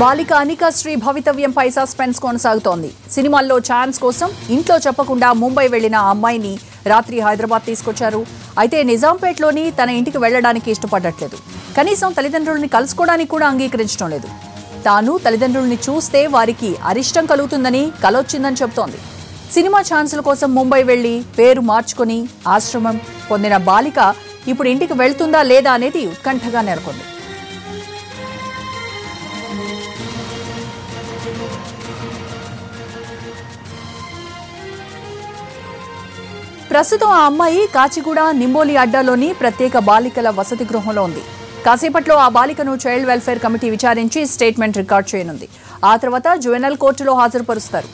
బాలిక అనిక శ్రీ భవితవ్యంపై సస్పెన్స్ కొనసాగుతోంది. సినిమాల్లో ఛాన్స్ కోసం ఇంట్లో చెప్పకుండా ముంబై వెళ్ళిన అమ్మాయిని రాత్రి హైదరాబాద్ తీసుకొచ్చారు. అయితే నిజాంపేట్లోని తన ఇంటికి వెళ్ళడానికి ఇష్టపడట్లేదు. కనీసం తల్లిదండ్రుల్ని కలుసుకోవడానికి కూడా అంగీకరించడం లేదు. తాను తల్లిదండ్రుల్ని చూస్తే వారికి అరిష్టం కలుగుతుందని కలొచ్చిందని చెబుతోంది. సినిమా ఛాన్సుల కోసం ముంబై వెళ్ళి పేరు మార్చుకుని ఆశ్రమం పొందిన బాలిక ఇప్పుడు ఇంటికి వెళ్తుందా లేదా అనేది ఉత్కంఠగా నెలకొంది. ప్రస్తుతం ఆ అమ్మాయి కాచిగూడ నింబోలి అడ్డాలోని ప్రత్యేక బాలికల వసతి గృహంలో ఉంది. కాసేపట్లో ఆ బాలికను చైల్డ్ వెల్ఫేర్ కమిటీ విచారించి స్టేట్మెంట్ రికార్డ్ చేయనుంది. ఆ తర్వాత జువెనల్ కోర్టులో హాజరుపరుస్తారు.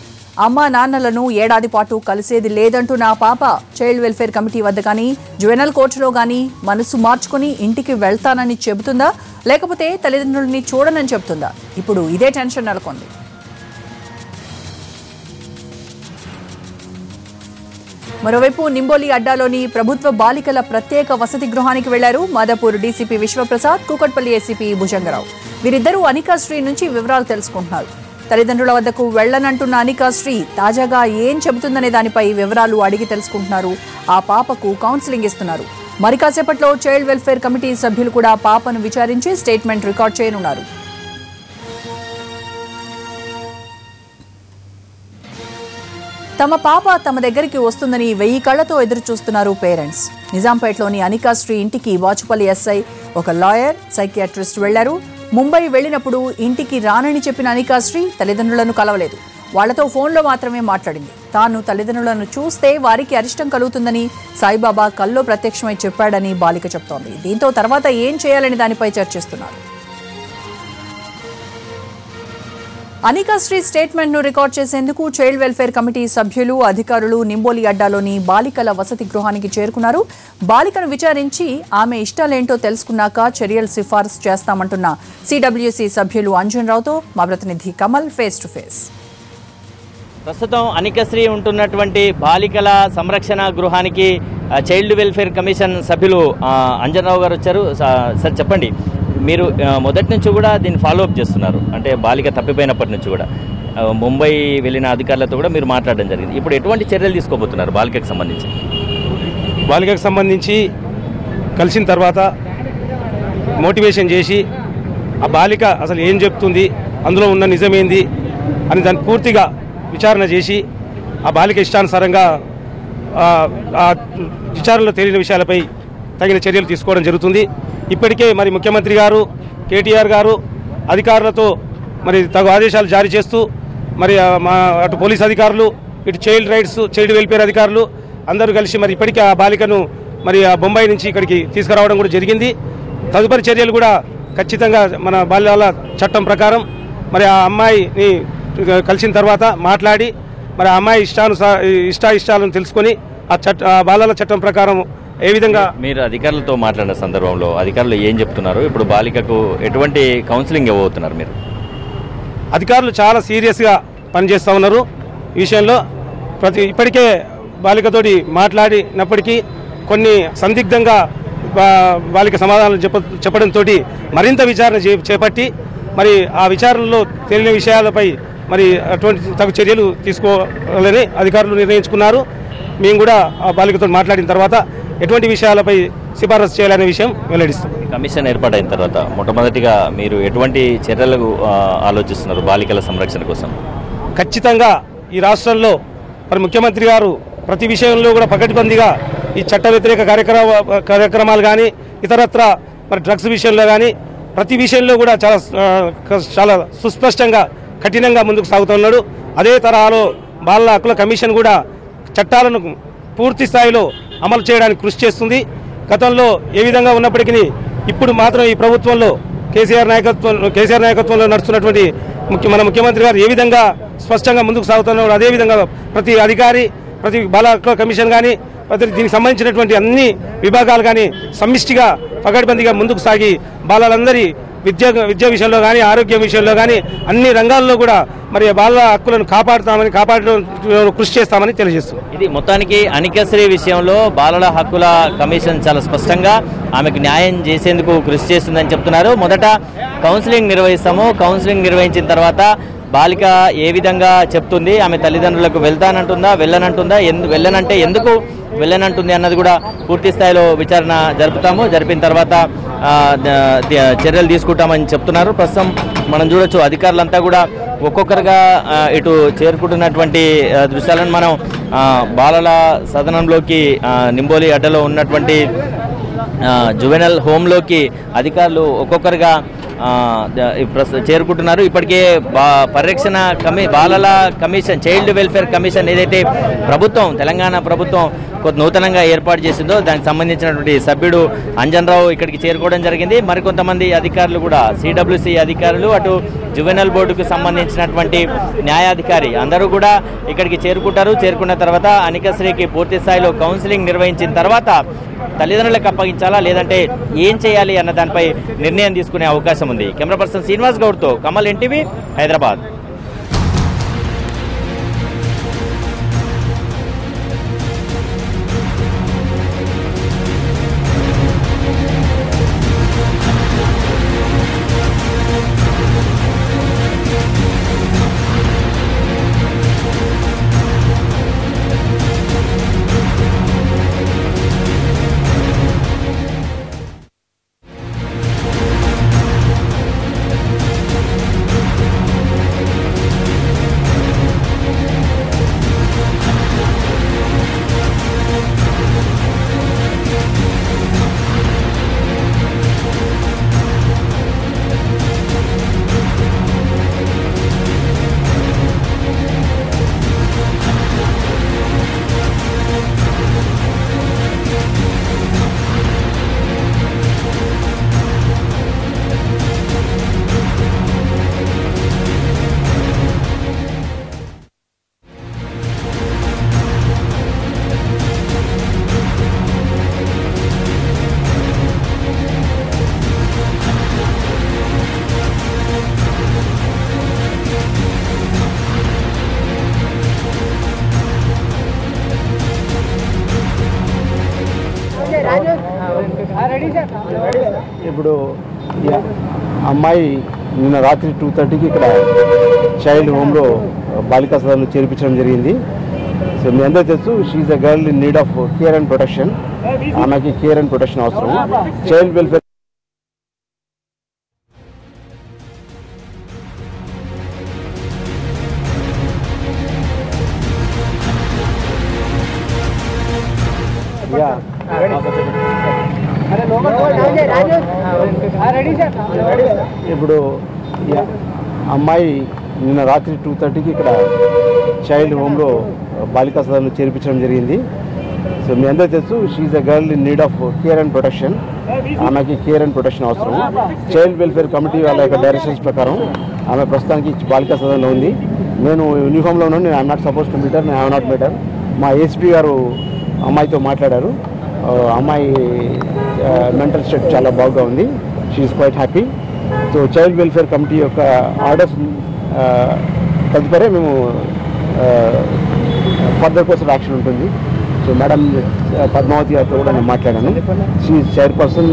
అమ్మ నాన్నలను ఏడాది పాటు కలిసేది లేదంటూ నా పాప చైల్డ్ వెల్ఫేర్ కమిటీ వద్ద కానీ జువెనల్ కోర్టులో కానీ మనసు మార్చుకుని ఇంటికి వెళ్తానని చెబుతుందా? లేకపోతే తల్లిదండ్రుల్ని చూడనని చెబుతుందా? ఇప్పుడు ఇదే టెన్షన్ నెలకొంది. మరోవైపు నింబోలి అడ్డాలోని ప్రభుత్వ బాలికల ప్రత్యేక వసతి గృహానికి వెళ్ళారు మాదాపూర్ డీసీపీ విశ్వప్రసాద్ కూకట్పల్లి ఏసీపీ భుజంగరావు. వీరిద్దరూ అనికాశ్రీ నుంచి వివరాలు తెలుసుకుంటున్నారు. తల్లిదండ్రుల వద్దకు వెళ్ళనంటున్న అనికాశ్రీ తాజాగా ఏం చెబుతుందనే దానిపై వివరాలు అడిగి తెలుసుకుంటున్నారు. ఆ పాపకు కౌన్సిలింగ్ ఇస్తున్నారు. మరి కాసేపట్లో చైల్డ్ వెల్ఫేర్ కమిటీ సభ్యులు కూడా పాపను విచారించి స్టేట్మెంట్ రికార్డ్ చేయనున్నారు. తమ పాప తమ దగ్గరికి వస్తుందని వెయ్యి కళ్ళతో ఎదురు చూస్తున్నారు పేరెంట్స్. నిజాంపేటలోని అనికాశ్రీ ఇంటికి వాచుపల్లి ఎస్ఐ ఒక లాయర్ సైకియాట్రిస్ట్ వెళ్ళారు. ముంబై వెళ్ళినప్పుడు ఇంటికి రానని చెప్పిన అనికాశ్రీ తల్లిదండ్రులను కలవలేదు. వాళ్ళతో ఫోన్లో మాత్రమే మాట్లాడింది. తాను తల్లిదండ్రులను చూస్తే వారికి అరిష్టం కలుగుతుందని సాయిబాబా కల్లో ప్రత్యక్షమై చెప్పాడని బాలిక చెప్తోంది. దీంతో తర్వాత ఏం చేయాలని దానిపై చర్చిస్తున్నారు. అనికాశ్రీ స్టేట్మెంట్ను రికార్డ్ చేసేందుకు చైల్డ్ వెల్ఫేర్ కమిటీ సభ్యులు అధికారులు నింబోలి అడ్డాలోని బాలికల వసతి గృహానికి చేరుకున్నారు. బాలికను విచారించి ఆమె ఇష్టాలేంటో తెలుసుకున్నాక చర్యలు సిఫార్సు చేస్తామంటున్న సిడబ్ల్యూసీ సభ్యులు అంజన్ రావుతో మా ప్రతినిధి కమల్ ఫేస్ టు ఫేస్ ప్రస్తుతం అనికశ్రీ ఉంటున్నటువంటి బాలికల సంరక్షణ గృహానికి చైల్డ్ వెల్ఫేర్ కమిషన్ సభ్యులు అంజనరావు గారు వచ్చారు. స- సార్ చెప్పండి. మీరు మొదటి నుంచి కూడా దీన్ని ఫాలో అప్ చేస్తున్నారు. అంటే బాలిక తప్పిపోయినప్పటి నుంచి కూడా. ముంబై వెళ్ళిన అధికారులతో కూడా మీరు మాట్లాడడం జరిగింది. ఇప్పుడు ఎటువంటి చర్యలు తీసుకోబోతున్నారు బాలికకు సంబంధించి? బాలికకు సంబంధించి కలిసిన తర్వాత మోటివేషన్ చేసి ఆ బాలిక అసలు ఏం చెప్తుంది అందులో ఉన్న నిజమేంది అని దాన్ని పూర్తిగా విచారణ చేసి ఆ బాలిక ఇష్టానుసారంగా ఆ, విచారణలో తేలిన విషయాలపై తగిన చర్యలు తీసుకోవడం జరుగుతుంది. ఇప్పటికే మరి ముఖ్యమంత్రి గారు కేటీఆర్ గారు అధికారులతో మరి తగు ఆదేశాలు జారీ చేస్తూ మరి మా అటు పోలీస్ అధికారులు ఇటు చైల్డ్ రైట్స్ చైల్డ్ వెల్ఫేర్ అధికారులు అందరూ కలిసి మరి ఇప్పటికే ఆ బాలికను మరి ఆ బొంబాయి నుంచి ఇక్కడికి తీసుకురావడం కూడా జరిగింది. తదుపరి చర్యలు కూడా ఖచ్చితంగా మన బాల్యాల చట్టం ప్రకారం మరి ఆ అమ్మాయిని కలిసిన తర్వాత మాట్లాడి మరి ఆ అమ్మాయి ఇష్టానుసా ఇష్టాయిష్టాలను ఇష్టాలను తెలుసుకొని ఆ చట్ట బాలల చట్టం ప్రకారం ఏ విధంగా? మీరు అధికారులతో మాట్లాడిన సందర్భంలో అధికారులు ఏం చెప్తున్నారు? ఇప్పుడు బాలికకు ఎటువంటి కౌన్సిలింగ్ ఇవ్వబోతున్నారు మీరు? అధికారులు చాలా సీరియస్గా పనిచేస్తూ ఉన్నారు ఈ విషయంలో. ప్రతి ఇప్పటికే బాలికతోటి మాట్లాడినప్పటికీ కొన్ని సందిగ్ధంగా బాలిక సమాధానాలు చెప్ప చెప్పడంతో మరింత విచారణ చేపట్టి మరి ఆ విచారణలో తెలియని విషయాలపై మరి అటువంటి తగు చర్యలు తీసుకోవాలని అధికారులు నిర్ణయించుకున్నారు. మేము కూడా ఆ బాలికతో మాట్లాడిన తర్వాత ఎటువంటి విషయాలపై సిఫారసు చేయాలనే విషయం వెల్లడిస్తాం కమిషన్ ఏర్పాటైన తర్వాత మొట్టమొదటిగా మీరు ఎటువంటి చర్యలు ఆ, ఆలోచిస్తున్నారు బాలికల సంరక్షణ కోసం? ఖచ్చితంగా ఈ రాష్ట్రంలో మరి ముఖ్యమంత్రి గారు ప్రతి విషయంలో కూడా పకడ్బందీగా ఈ చట్ట వ్యతిరేక కార్యక్రమ కార్యక్రమాలు కానీ ఇతరత్ర మరి డ్రగ్స్ విషయంలో కానీ ప్రతి విషయంలో కూడా చాలా చాలా సుస్పష్టంగా కఠినంగా ముందుకు సాగుతున్నాడు అదే తరహాలో బాలల హక్కుల కమిషన్ కూడా చట్టాలను పూర్తి స్థాయిలో అమలు చేయడానికి కృషి చేస్తుంది. గతంలో ఏ విధంగా ఉన్నప్పటికీ ఇప్పుడు మాత్రం ఈ ప్రభుత్వంలో కేసీఆర్ నాయకత్వం కేసీఆర్ నాయకత్వంలో నడుస్తున్నటువంటి ముఖ్య మన ముఖ్యమంత్రి గారు ఏ విధంగా స్పష్టంగా ముందుకు సాగుతున్నారు అదే విధంగా ప్రతి అధికారి ప్రతి బాల కమిషన్ కానీ ప్రతి దీనికి సంబంధించినటువంటి అన్ని విభాగాలు కానీ సమిష్టిగా పగడిబందిగా ముందుకు సాగి బాలలందరి విద్య విద్య విషయంలో కానీ ఆరోగ్యం విషయంలో కానీ అన్ని రంగాల్లో కూడా మరి బాల హక్కులను కాపాడుతామని కాపాడడం కృషి చేస్తామని తెలియజేస్తుంది ఇది మొత్తానికి అనికశ్రీ విషయంలో బాలల హక్కుల కమిషన్ చాలా స్పష్టంగా ఆమెకు న్యాయం చేసేందుకు కృషి చేస్తుందని చెప్తున్నారు. మొదట కౌన్సిలింగ్ నిర్వహిస్తాము. కౌన్సిలింగ్ నిర్వహించిన తర్వాత బాలిక ఏ విధంగా చెప్తుంది? ఆమె తల్లిదండ్రులకు వెళ్తానంటుందా వెళ్ళనంటుందా? ఎందు వెళ్ళనంటే ఎందుకు వెళ్ళనంటుంది అన్నది కూడా పూర్తి స్థాయిలో విచారణ జరుపుతాము. జరిపిన తర్వాత చర్యలు తీసుకుంటామని చెప్తున్నారు. ప్రస్తుతం మనం చూడొచ్చు అధికారులంతా కూడా ఒక్కొక్కరుగా ఇటు చేరుకుంటున్నటువంటి దృశ్యాలను మనం బాలల సదనంలోకి నింబోలి అడ్డలో ఉన్నటువంటి జువెనల్ హోమ్లోకి అధికారులు ఒక్కొక్కరుగా చేరుకుంటున్నారు. ఇప్పటికే బా పరిరక్షణ కమి బాలల కమిషన్ చైల్డ్ వెల్ఫేర్ కమిషన్ ఏదైతే ప్రభుత్వం తెలంగాణ ప్రభుత్వం కొంత నూతనంగా ఏర్పాటు చేసిందో దానికి సంబంధించినటువంటి సభ్యుడు అంజన్ రావు ఇక్కడికి చేరుకోవడం జరిగింది. మరికొంతమంది అధికారులు కూడా సిడబ్ల్యూసి అధికారులు అటు జువెనల్ బోర్డుకు సంబంధించినటువంటి న్యాయాధికారి అందరూ కూడా ఇక్కడికి చేరుకుంటారు. చేరుకున్న తర్వాత అనికశ్రీకి పూర్తి స్థాయిలో కౌన్సిలింగ్ నిర్వహించిన తర్వాత తల్లిదండ్రులకు అప్పగించాలా లేదంటే ఏం చేయాలి అన్న దానిపై నిర్ణయం తీసుకునే అవకాశం ఉంది. కెమెరా పర్సన్ శ్రీనివాస్ గౌడ్తో కమల్ ఎన్టీవీ హైదరాబాద్. ఇప్పుడు అమ్మాయి నిన్న రాత్రి టూ థర్టీకి ఇక్కడ చైల్డ్ హోమ్లో బాలికా సదనంలో చేర్పించడం జరిగింది. సో మీ అందరూ తెలుసు she's a girl in need of care and protection ఆమెకి కేర్ అండ్ ప్రొటెక్షన్ అవసరం. Child welfare yeah. ఇప్పుడు అమ్మాయి నిన్న రాత్రి టూ థర్టీకి ఇక్కడ చైల్డ్ హోమ్లో బాలికా సదనంలో చేర్పించడం జరిగింది. సో మీ అందరూ తెలుసు she's a girl in need of care and protection ఆమెకి కేర్ అండ్ ప్రొటెక్షన్ అవసరం. చైల్డ్ వెల్ఫేర్ కమిటీ వాళ్ళ యొక్క డైరెక్షన్స్ ప్రకారం ఆమె ప్రస్తుతానికి బాలికా సదనంలో ఉంది. నేను యూనిఫామ్లో ఉన్నాను నేను I'm not suppose to meet her నేను ఐఎమ్ నాట్ మీటర్ మా ఏసీపీ గారు అమ్మాయితో మాట్లాడారు. అమ్మాయి మెంటల్ స్టేట్ చాలా బాగా ఉంది. She's quite happy so child welfare committee యొక్క ఆర్డర్స్ తదుపరి మేము ఫర్దర్ కోసం యాక్షన్ ఉంటుంది. సో మేడం పద్మావతి గారితో కూడా నేను మాట్లాడాను. She chairperson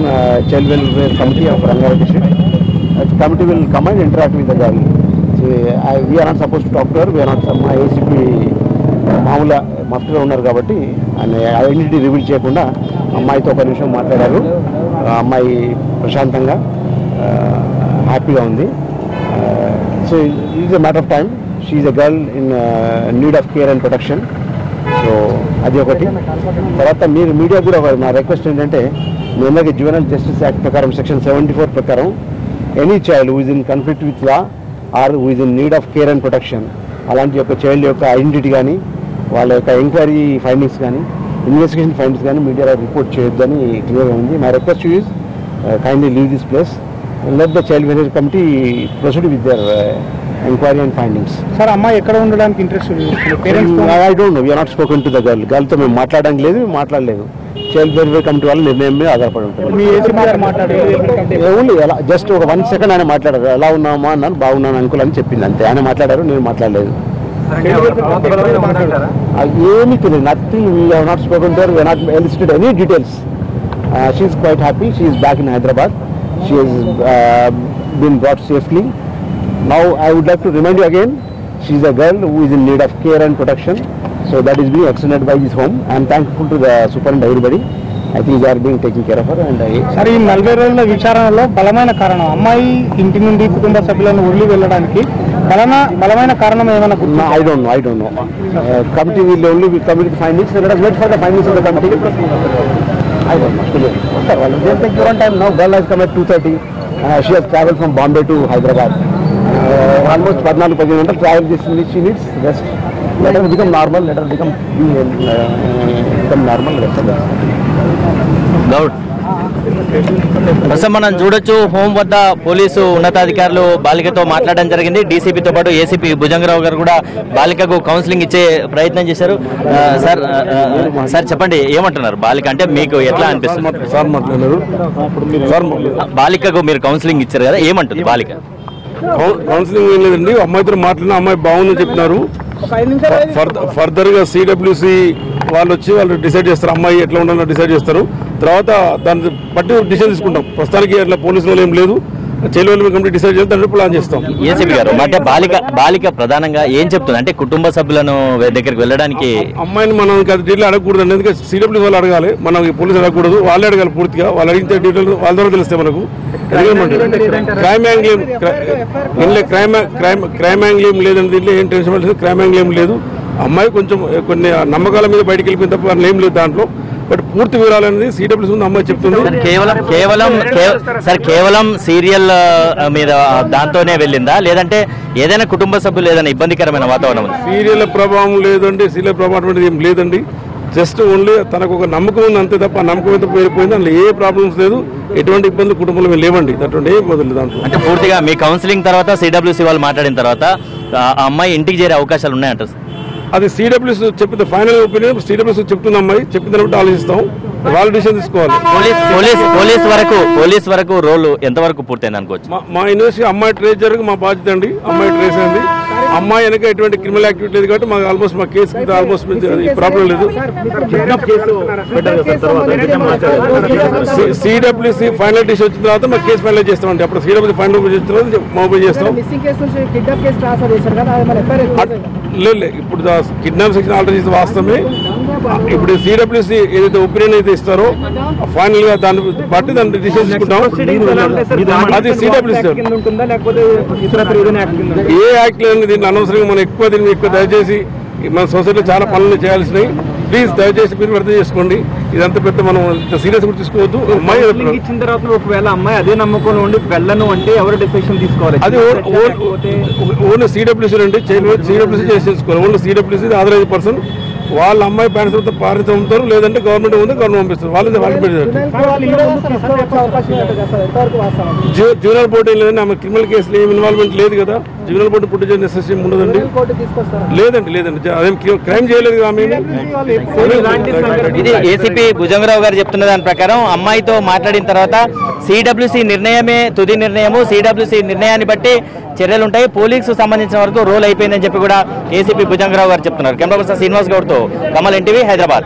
child welfare committee of Rangareddy district committee will come and interact with the girl we're not suppose to talk we're not మా ఏసీపీ మామూలుగా మస్తుగా ఉన్నారు కాబట్టి ఆయన ఐడెంటిటీ రివీల్ చేయకుండా అమ్మాయితో ఒక నిమిషం మాట్లాడారు. అమ్మాయి ప్రశాంతంగా హ్యాపీగా ఉంది. So is a matter of time she's a girl in need of care and protection so అది ఒకటి. తర్వాత మీరు మీడియా కూడా ఒక నా రిక్వెస్ట్ ఏంటంటే మీ అందరికీ జస్టిస్ యాక్ట్ ప్రకారం సెక్షన్ సెవెంటీ ఫోర్ ప్రకారం any child who is in conflict with law or who is in need of care and protection అలాంటి యొక్క చైల్డ్ యొక్క ఐడెంటిటీ కానీ వాళ్ళ యొక్క ఎంక్వైరీ ఫైండింగ్స్ కానీ ఇన్వెస్టిగేషన్ ఫైండింగ్స్ కానీ మీడియాలో రిపోర్ట్ చేయొద్దని క్లియర్గా ఉంది. My request use kindly leave this place let the child welfare committee proceed with their enquiry and findings sir అమ్మాయి ఎక్కడ ఉండడానికి interest parents I don't know we're not spoken to the girl గర్ల్తో మేము మాట్లాడడానికి లేదు మాట్లాడలేదు. చైల్డ్ వెల్ఫేర్ కమిటీ వాళ్ళ నిర్ణయం మీద ఆధారపడి ఉంటుంది ఓన్లీ ఎలా జస్ట్ ఒక వన్ సెకండ్ ఆయన మాట్లాడారు. ఎలా ఉన్నామా అన్నాను బాగున్నాను అంకుల్ అని చెప్పింది అంతే. ఆయన మాట్లాడారు నేను మాట్లాడలేదు. ఏమీ తెలియదు nothing we have not spoken to we not elicited any details she's quite happy she's back in Hyderabad she's been brought safely. Now I would like to remind you again, she is a girl who is in need of care and protection. So that is being extended by this home. I am thankful to the superintendent everybody. I think they are being taking care of her and I, sir ఈ నలభై రోజుల విచారణలో బలమైన కారణం అమ్మాయి ఇంటి నుండి కుటుంబ సభ్యులను వదిలి వెళ్ళడానికి బలమైన కారణం ఏమైనా I don't know I don't know committee will only committee finance let us wait for the finance of the committee I don't time now girl has she has travel from Bombay to Hyderabad almost పద్నాలుగు పది గంటలు travel చేసింది. She needs rest let us become normal later us become become normal rest doubt ప్రస్తుతం మనం చూడొచ్చు home వద్ద police ఉన్నతాధికారులు బాలికతో మాట్లాడడం జరిగింది. డీసీపీతో పాటు ఏసీపీ భుజంగరావు గారు కూడా బాలికకు కౌన్సిలింగ్ ఇచ్చే ప్రయత్నం చేశారు. సార్ సార్ చెప్పండి ఏమంటున్నారు? బాలిక అంటే మీకు ఎట్లా అనిపిస్తుంది? బాలికకు మీరు కౌన్సిలింగ్ ఇచ్చారు కదా ఏమంటుంది బాలిక? కౌన్సిలింగ్ ఏం లేదండి అమ్మాయితో మాట్లాడిన అమ్మాయి బాగుందని చెప్పినారు. ఫర్దర్గా సిడబ్ల్యూసి వాళ్ళు వచ్చి వాళ్ళు డిసైడ్ చేస్తారు అమ్మాయి ఎట్లా ఉండాలో డిసైడ్ చేస్తారు. తర్వాత దాన్ని బట్టి డిసిజన్ తీసుకుంటాం. ప్రస్తుతానికి అట్లా పోలీసులు ఏం లేదు. చెల్లెలు కమిటీ డిసైడ్ చేసి దాన్ని ప్లాన్ చేస్తాం. ఏసీపీ గారు అంటే బాలిక బాలిక ప్రధానంగా ఏం చెప్తుంది? అంటే కుటుంబ సభ్యులను దగ్గరికి వెళ్ళడానికి అమ్మాయిని మనం డీటెయిల్ అడగకూడదు అండి. ఎందుకంటే సిడబ్ల్యూ వాళ్ళు అడగాలి. మనం ఈ పోలీసులు అడగకూడదు. వాళ్ళే అడగాలి పూర్తిగా. వాళ్ళు అడిగితే డీటెయిల్ వాళ్ళ ద్వారా తెలుస్తాయి మనకు. Crime angle crime crime crime angle ఏం లేదండి దీంట్లో ఏం టెన్షన్ క్రైమ్ యాంగిల్ లేదు. అమ్మాయి కొంచెం కొన్ని నమ్మకాల మీద బయటికి వెళ్ళిపోయిన తప్ప ఏం లేదు దాంట్లో. బట్ పూర్తి వివరాలు అనేది సిడబ్ల్యూసీ ముందు అమ్మాయి చెప్తుంది. కేవలం కేవలం కేవ- సార్ కేవలం సీరియల్ మీద దాంతోనే వెళ్ళిందా? లేదంటే ఏదైనా కుటుంబ సభ్యులు ఏదైనా ఇబ్బందికరమైన వాతావరణం? సీరియల్ ప్రభావం లేదండి సీరియల్ ప్రభావం ఏం లేదండి. జస్ట్ ఓన్లీ తనకు ఒక నమ్మకం ఉంది అంతే తప్ప నమ్మకం అయితే పేరిపోయింది అందులో ఏ ప్రాబ్లమ్స్ లేదు. ఎటువంటి ఇబ్బందులు కుటుంబంలో లేవండి. అటువంటి ఏ మొదలు దాంట్లో. అంటే పూర్తిగా మీ కౌన్సిలింగ్ తర్వాత సిడబ్ల్యూసీ వాళ్ళు మాట్లాడిన తర్వాత ఆ అమ్మాయి ఇంటికి చేరే అవకాశాలు ఉన్నాయంటారు సార్? అది సిడబ్ల్యూస్ చెప్పిన ఫైనల్ ఒపీనియన్ సిడబ్ల్యూస్ చెప్తుంది అమ్మాయి చెప్పిన తర్వాత ఆలోచిస్తాం. వాళ్ళు డిసిషన్ తీసుకోవాలి. పోలీస్ పోలీస్ పోలీస్ వరకు పోలీస్ వరకు రోల్ ఎంతవరకు పూర్తయింది అనుకోవచ్చు? మా- మా యూనివర్సిటీ అమ్మాయి ట్రేస్ జరగ మా బాధ్యత అండి. అమ్మాయి ట్రేస్ అయింది. అమ్మాయి వెనక ఎటువంటి క్రిమినల్ యాక్టివిటీ లేదు కాబట్టి మాకు ఆల్మోస్ట్ మా కేసు ఆల్మోస్ట్ ప్రాబ్లం లేదు. సిడబ్ల్యూసి ఫైనల్ డిసిషన్ వచ్చిన తర్వాత మా కేసు ఫైనల్ చేస్తామండి. అప్పుడు సిడబ్ల్యూసి ఫైనల్ తర్వాత మొబైల్ చేస్తాం. లేదు ఇప్పుడు కిడ్నాప్ సెక్షన్ ఆల్రెడీ చేసిన వాస్తవమే. ఇప్పుడు సిడబ్ల్యూసి ఏదైతే ఒపీనియన్ అయితే ఇస్తారో ఫైనల్గా దాన్ని బట్టి దాన్ని డిసిషన్ తీసుకుంటాం. అది సిడబ్ల్యూసి ఏ యాక్ట్ లేని దీన్ని అనవసరంగా మనం ఎక్కువ దీన్ని ఎక్కువ దయచేసి మన సొసైటీలో చాలా పనులు చేయాల్సినవి. ప్లీజ్ దయచేసి మీరు అర్థం చేసుకోండి. ఇదంతా పెద్ద మనం సీరియస్ కూడా తీసుకోవద్దు. అమ్మాయి ఇచ్చిన తర్వాత ఒకవేళ అమ్మాయి అదే నమ్మకంలో ఉండి వెళ్ళను అంటే ఎవరు డెసిషన్ తీసుకోవాలి? అది ఓన్లీ సిడబ్ల్యూసీ అండి సిడబ్ల్యూసీ చేసి తీసుకోవాలి ఓన్లీ సిడబ్ల్యూసీ ఆథరైజ్ పర్సన్ వాళ్ళ అమ్మాయి పేరెంట్స్ పారెంట్స్ పంపుతారు లేదంటే గవర్నమెంట్ ఉంది గవర్నమెంట్ పంపిస్తారు. వాళ్ళు వాళ్ళు జూ- జూనియర్ బోర్డు ఏం లేదండి ఆమె క్రిమినల్ కేసులు ఏం ఇన్వాల్వ్మెంట్ లేదు కదా. జూనియర్ బోర్డు పుట్టి నెసెసరీ ఉండదండి. లేదండి లేదండి. అదేం క్రైమ్ చేయలేదు ఇది ఏసీపీ భుజంగరావు గారు చెప్తున్న దాని ప్రకారం అమ్మాయితో మాట్లాడిన తర్వాత సిడబ్ల్యూసీ నిర్ణయమే తుది నిర్ణయము సిడబ్ల్యూసీ నిర్ణయాన్ని బట్టి చర్యలు ఉంటాయి. పోలీసు సంబంధించిన వరకు రోల్ అయిపోయిందని చెప్పి కూడా ఏసీపీ భుజంగరావు గారు చెప్తున్నారు. కెమెరా పర్సన్ శ్రీనివాస్ గౌడ్తో కమల్ ఎన్టీవీ హైదరాబాద్.